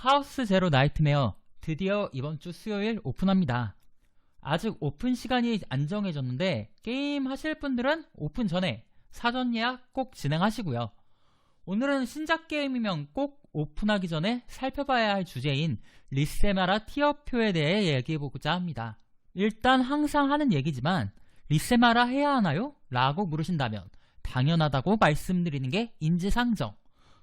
카오스 제로 나이트메어 드디어 이번 주 수요일 오픈합니다. 아직 오픈 시간이 안 정해졌는데 게임 하실 분들은 오픈 전에 사전 예약 꼭 진행하시고요. 오늘은 신작 게임이면 꼭 오픈하기 전에 살펴봐야 할 주제인 리세마라 티어표에 대해 얘기해보고자 합니다. 일단 항상 하는 얘기지만 리세마라 해야 하나요? 라고 물으신다면 당연하다고 말씀드리는 게 인지상정.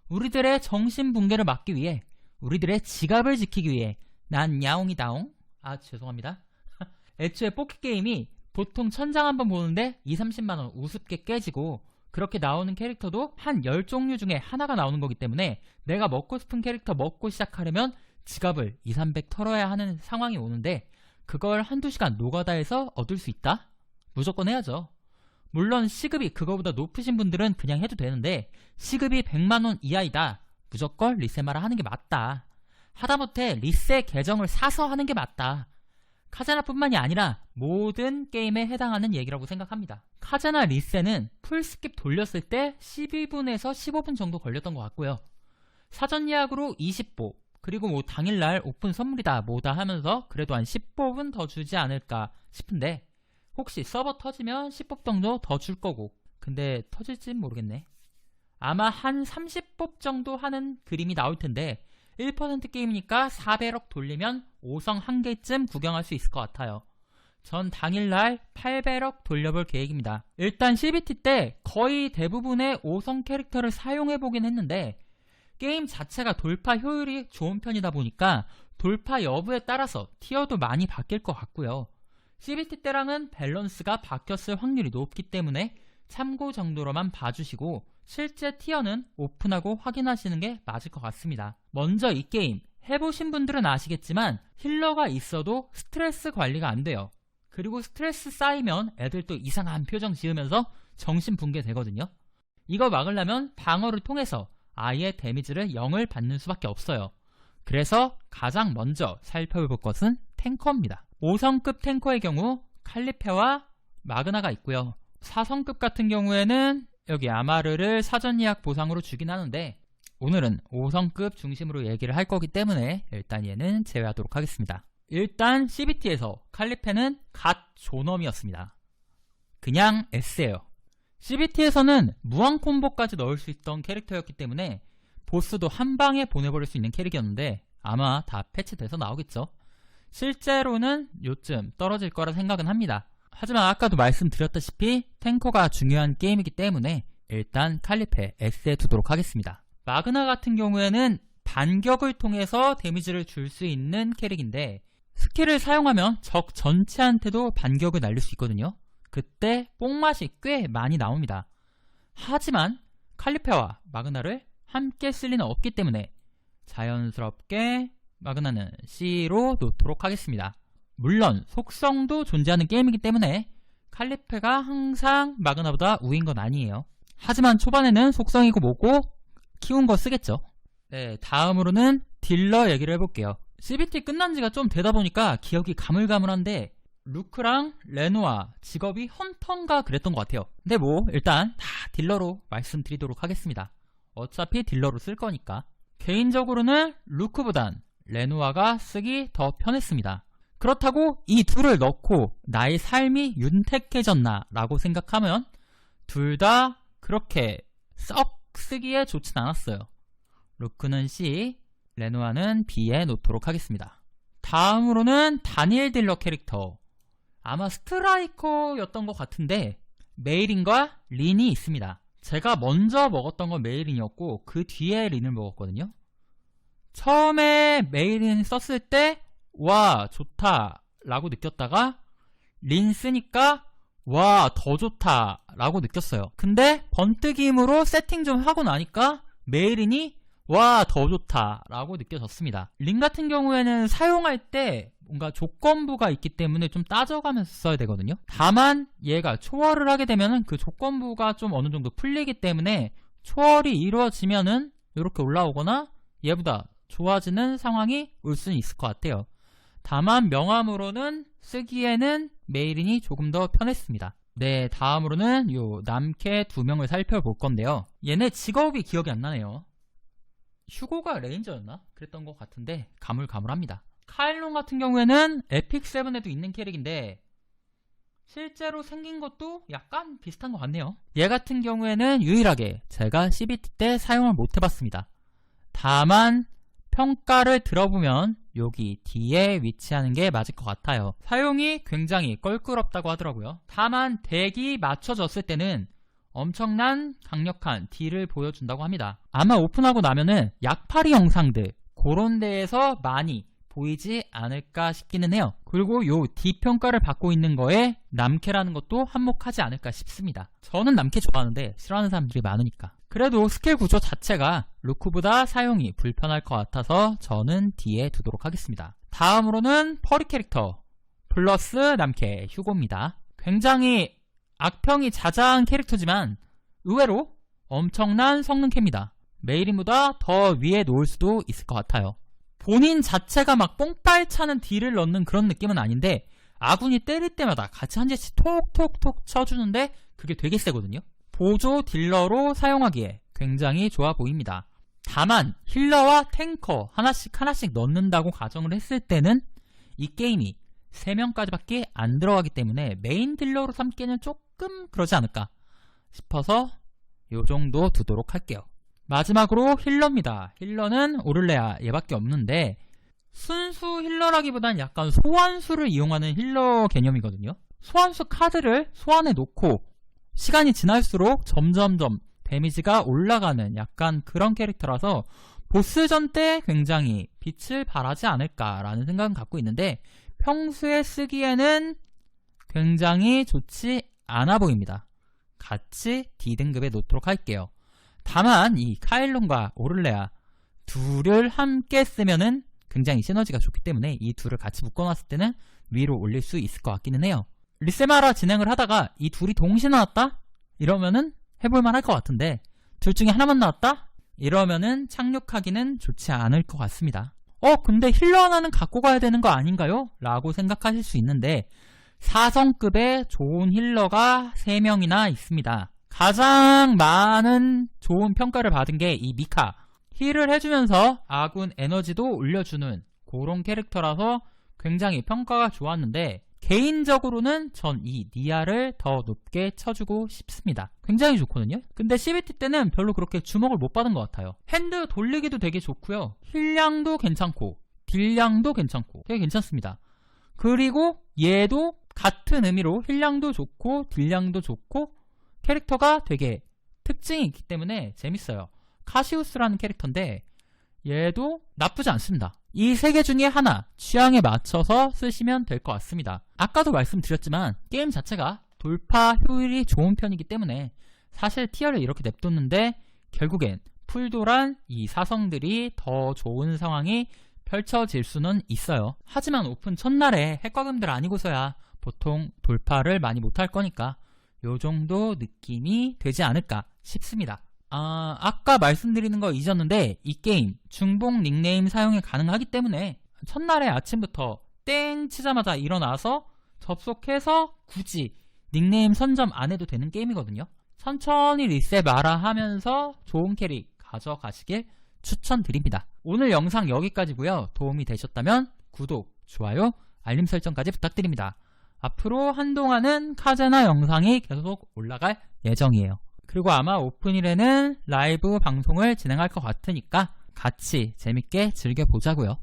우리들의 정신 붕괴를 막기 위해 우리들의 지갑을 지키기 위해 난 야옹이다옹. 아 죄송합니다. 애초에 뽑기게임이 보통 천장 한번 보는데 2, 30만원 우습게 깨지고 그렇게 나오는 캐릭터도 한 10종류 중에 하나가 나오는 거기 때문에 내가 먹고 싶은 캐릭터 먹고 시작하려면 지갑을 2, 300 털어야 하는 상황이 오는데 그걸 한두 시간 노가다해서 얻을 수 있다? 무조건 해야죠. 물론 시급이 그거보다 높으신 분들은 그냥 해도 되는데 시급이 100만원 이하이다 무조건 리세마라 하는 게 맞다. 하다못해 리세 계정을 사서 하는 게 맞다. 카자나뿐만이 아니라 모든 게임에 해당하는 얘기라고 생각합니다. 카자나 리세는 풀스킵 돌렸을 때 12분에서 15분 정도 걸렸던 것 같고요. 사전 예약으로 20보, 그리고 뭐 당일날 오픈 선물이다 뭐다 하면서 그래도 한 10법은 더 주지 않을까 싶은데 혹시 서버 터지면 10법 정도 더 줄 거고 근데 터질진 모르겠네. 아마 한 30법 정도 하는 그림이 나올 텐데 1% 게임이니까 400억 돌리면 5성 한 개쯤 구경할 수 있을 것 같아요. 전 당일날 800억 돌려볼 계획입니다. 일단 CBT 때 거의 대부분의 5성 캐릭터를 사용해보긴 했는데 게임 자체가 돌파 효율이 좋은 편이다 보니까 돌파 여부에 따라서 티어도 많이 바뀔 것 같고요. CBT 때랑은 밸런스가 바뀌었을 확률이 높기 때문에 참고 정도로만 봐주시고 실제 티어는 오픈하고 확인하시는 게 맞을 것 같습니다. 먼저 이 게임 해보신 분들은 아시겠지만 힐러가 있어도 스트레스 관리가 안 돼요. 그리고 스트레스 쌓이면 애들 또 이상한 표정 지으면서 정신 붕괴 되거든요. 이거 막으려면 방어를 통해서 아예 데미지를 0을 받는 수밖에 없어요. 그래서 가장 먼저 살펴볼 것은 탱커입니다. 5성급 탱커의 경우 칼리페와 마그나가 있고요. 4성급 같은 경우에는 여기 아마르를 사전 예약 보상으로 주긴 하는데 오늘은 5성급 중심으로 얘기를 할 거기 때문에 일단 얘는 제외하도록 하겠습니다. 일단 CBT에서 칼리페는 갓 존엄이었습니다. 그냥 S예요. CBT에서는 무한 콤보까지 넣을 수 있던 캐릭터였기 때문에 보스도 한 방에 보내버릴 수 있는 캐릭이었는데 아마 다 패치돼서 나오겠죠. 실제로는 요쯤 떨어질 거라 생각은 합니다. 하지만 아까도 말씀드렸다시피 탱커가 중요한 게임이기 때문에 일단 칼리페 S에 두도록 하겠습니다. 마그나 같은 경우에는 반격을 통해서 데미지를 줄 수 있는 캐릭인데 스킬을 사용하면 적 전체한테도 반격을 날릴 수 있거든요. 그때 뽕맛이 꽤 많이 나옵니다. 하지만 칼리페와 마그나를 함께 쓸 리는 없기 때문에 자연스럽게 마그나는 C로 놓도록 하겠습니다. 물론 속성도 존재하는 게임이기 때문에 칼리페가 항상 마그나보다 우인 건 아니에요. 하지만 초반에는 속성이고 뭐고 키운 거 쓰겠죠. 네, 다음으로는 딜러 얘기를 해볼게요. CBT 끝난 지가 좀 되다 보니까 기억이 가물가물한데 루크랑 레노아 직업이 헌터인가 그랬던 것 같아요. 근데 뭐 일단 다 딜러로 말씀드리도록 하겠습니다. 어차피 딜러로 쓸 거니까. 개인적으로는 루크보단 레노아가 쓰기 더 편했습니다. 그렇다고 이 둘을 넣고 나의 삶이 윤택해졌나 라고 생각하면 둘 다 그렇게 썩 쓰기에 좋진 않았어요. 루크는 C, 레노아는 B에 놓도록 하겠습니다. 다음으로는 다니엘 딜러 캐릭터. 아마 스트라이커였던 것 같은데 메이린과 린이 있습니다. 제가 먼저 먹었던 건 메이린이었고 그 뒤에 린을 먹었거든요. 처음에 메이린 썼을 때 와 좋다 라고 느꼈다가 린 쓰니까 와 더 좋다 라고 느꼈어요. 근데 번뜩임으로 세팅 좀 하고 나니까 메이린이 와더 좋다 라고 느껴졌습니다. 린 같은 경우에는 사용할 때 뭔가 조건부가 있기 때문에 좀 따져가면서 써야 되거든요. 다만 얘가 초월을 하게 되면 그 조건부가 좀 어느 정도 풀리기 때문에 초월이 이루어지면은 이렇게 올라오거나 얘보다 좋아지는 상황이 올 수는 있을 것 같아요 다만 명함으로는 쓰기에는 메일인이 조금 더 편했습니다. 네, 다음으로는 요 남캐 두 명을 살펴볼 건데요. 얘네 직업이 기억이 안 나네요. 휴고가 레인저였나? 그랬던 것 같은데 가물가물합니다. 카일론 같은 경우에는 에픽 세븐에도 있는 캐릭인데 실제로 생긴 것도 약간 비슷한 것 같네요. 얘 같은 경우에는 유일하게 제가 CBT 때 사용을 못 해봤습니다. 다만 평가를 들어보면 여기 뒤에 위치하는 게 맞을 것 같아요. 사용이 굉장히 껄끄럽다고 하더라고요. 다만 덱이 맞춰졌을 때는 엄청난 강력한 딜을 보여준다고 합니다. 아마 오픈하고 나면은 약팔이 영상들 그런 데에서 많이 보이지 않을까 싶기는 해요. 그리고 요 D 평가를 받고 있는 거에 남캐라는 것도 한몫하지 않을까 싶습니다. 저는 남캐 좋아하는데 싫어하는 사람들이 많으니까. 그래도 스킬 구조 자체가 루크보다 사용이 불편할 것 같아서 저는 D에 두도록 하겠습니다. 다음으로는 퍼리 캐릭터 플러스 남캐 휴고입니다. 굉장히 악평이 자자한 캐릭터지만 의외로 엄청난 성능 캐입니다. 메이린보다 더 위에 놓을 수도 있을 것 같아요. 본인 자체가 막 뽕빨 차는 딜을 넣는 그런 느낌은 아닌데 아군이 때릴 때마다 같이 한 대씩 톡톡톡 쳐주는데 그게 되게 세거든요. 보조 딜러로 사용하기에 굉장히 좋아 보입니다. 다만 힐러와 탱커 하나씩 하나씩 넣는다고 가정을 했을 때는 이 게임이 3명까지밖에 안 들어가기 때문에 메인 딜러로 삼기에는 조금 그러지 않을까 싶어서 요 정도 두도록 할게요. 마지막으로 힐러입니다. 힐러는 오를레아 얘밖에 없는데 순수 힐러라기보단 약간 소환수를 이용하는 힐러 개념이거든요. 소환수 카드를 소환해 놓고 시간이 지날수록 점점점 데미지가 올라가는 약간 그런 캐릭터라서 보스전 때 굉장히 빛을 발하지 않을까라는 생각은 갖고 있는데 평소에 쓰기에는 굉장히 좋지 않아 보입니다. 같이 D등급에 놓도록 할게요. 다만 이 카일론과 오를레아 둘을 함께 쓰면은 굉장히 시너지가 좋기 때문에 이 둘을 같이 묶어놨을 때는 위로 올릴 수 있을 것 같기는 해요. 리세마라 진행을 하다가 이 둘이 동시에 나왔다? 이러면은 해볼만 할 것 같은데 둘 중에 하나만 나왔다? 이러면은 착륙하기는 좋지 않을 것 같습니다. 어, 근데 힐러 하나는 갖고 가야 되는 거 아닌가요? 라고 생각하실 수 있는데 4성급의 좋은 힐러가 3명이나 있습니다. 가장 많은 좋은 평가를 받은 게 이 미카. 힐을 해주면서 아군 에너지도 올려주는 그런 캐릭터라서 굉장히 평가가 좋았는데 개인적으로는 전 이 니아를 더 높게 쳐주고 싶습니다. 굉장히 좋거든요. 근데 CBT 때는 별로 그렇게 주목을 못 받은 것 같아요. 핸드 돌리기도 되게 좋고요. 힐량도 괜찮고 딜량도 괜찮고 되게 괜찮습니다. 그리고 얘도 같은 의미로 힐량도 좋고 딜량도 좋고 캐릭터가 되게 특징이 있기 때문에 재밌어요. 카시우스라는 캐릭터인데 얘도 나쁘지 않습니다. 이 세 개 중에 하나 취향에 맞춰서 쓰시면 될 것 같습니다. 아까도 말씀드렸지만 게임 자체가 돌파 효율이 좋은 편이기 때문에 사실 티어를 이렇게 냅뒀는데 결국엔 풀도란 이 사성들이 더 좋은 상황이 펼쳐질 수는 있어요. 하지만 오픈 첫날에 핵과금들 아니고서야 보통 돌파를 많이 못할 거니까 요 정도 느낌이 되지 않을까 싶습니다. 아, 아까 말씀드리는 거 잊었는데 이 게임 중복 닉네임 사용이 가능하기 때문에 첫날에 아침부터 땡 치자마자 일어나서 접속해서 굳이 닉네임 선점 안 해도 되는 게임이거든요. 천천히 리셋 마라 하면서 좋은 캐릭 가져가시길 추천드립니다. 오늘 영상 여기까지고요. 도움이 되셨다면 구독, 좋아요, 알림 설정까지 부탁드립니다. 앞으로 한동안은 카제나 영상이 계속 올라갈 예정이에요. 그리고 아마 오픈일에는 라이브 방송을 진행할 것 같으니까 같이 재밌게 즐겨보자고요.